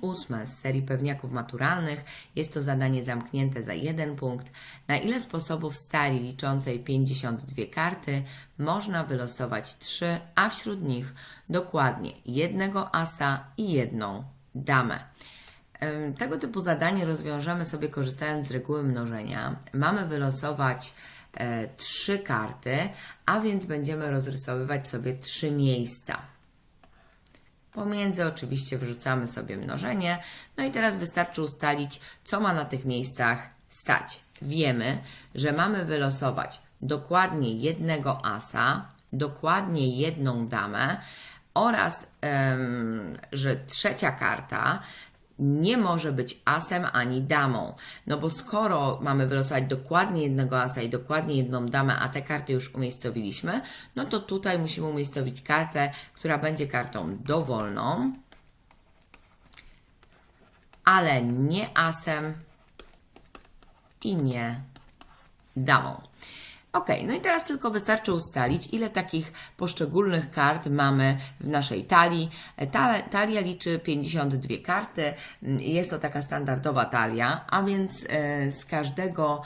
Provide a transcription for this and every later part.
ósme z serii pewniaków maturalnych. Jest to zadanie zamknięte za jeden punkt. Na ile sposobów w stali liczącej 52 karty można wylosować 3, a wśród nich dokładnie jednego asa i jedną damę. Tego typu zadanie rozwiążemy sobie korzystając z reguły mnożenia. Mamy wylosować e, trzy karty, a więc będziemy rozrysowywać sobie trzy miejsca. Pomiędzy oczywiście wrzucamy sobie mnożenie. No i teraz wystarczy ustalić, co ma na tych miejscach stać. Wiemy, że mamy wylosować dokładnie jednego asa, dokładnie jedną damę oraz, em, że trzecia karta nie może być asem ani damą. No bo skoro mamy wylosować dokładnie jednego asa i dokładnie jedną damę, a te karty już umiejscowiliśmy, no to tutaj musimy umiejscowić kartę, która będzie kartą dowolną, ale nie asem i nie damą. Ok, no i teraz tylko wystarczy ustalić, ile takich poszczególnych kart mamy w naszej talii. Ta, talia liczy 52 karty. Jest to taka standardowa talia, a więc e, z każdego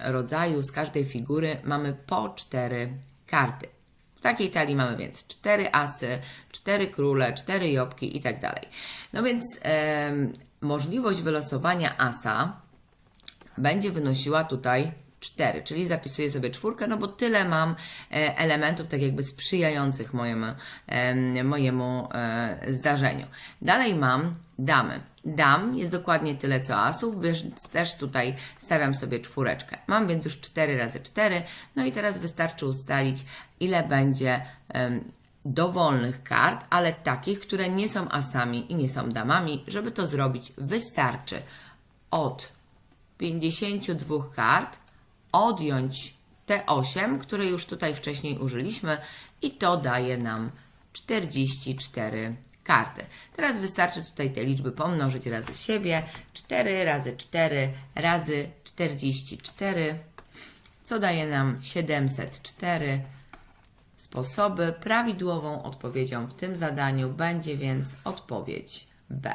rodzaju, z każdej figury mamy po 4 karty. W takiej talii mamy więc 4 asy, 4 króle, 4 jobki i tak dalej. No więc możliwość wylosowania asa będzie wynosiła tutaj 4, czyli zapisuję sobie czwórkę, no bo tyle mam e, elementów tak jakby sprzyjających mojemu, em, mojemu e, zdarzeniu. Dalej mam damy. Dam jest dokładnie tyle co asów, więc też tutaj stawiam sobie czwóreczkę. Mam więc już 4 razy 4, no i teraz wystarczy ustalić ile będzie dowolnych kart, ale takich, które nie są asami i nie są damami. Żeby to zrobić wystarczy od 52 kart odjąć te 8, które już tutaj wcześniej użyliśmy i to daje nam 44 karty. Teraz wystarczy tutaj te liczby pomnożyć razy siebie. 4 razy 4 razy 44, co daje nam 704 sposoby. Prawidłową odpowiedzią w tym zadaniu będzie więc odpowiedź B.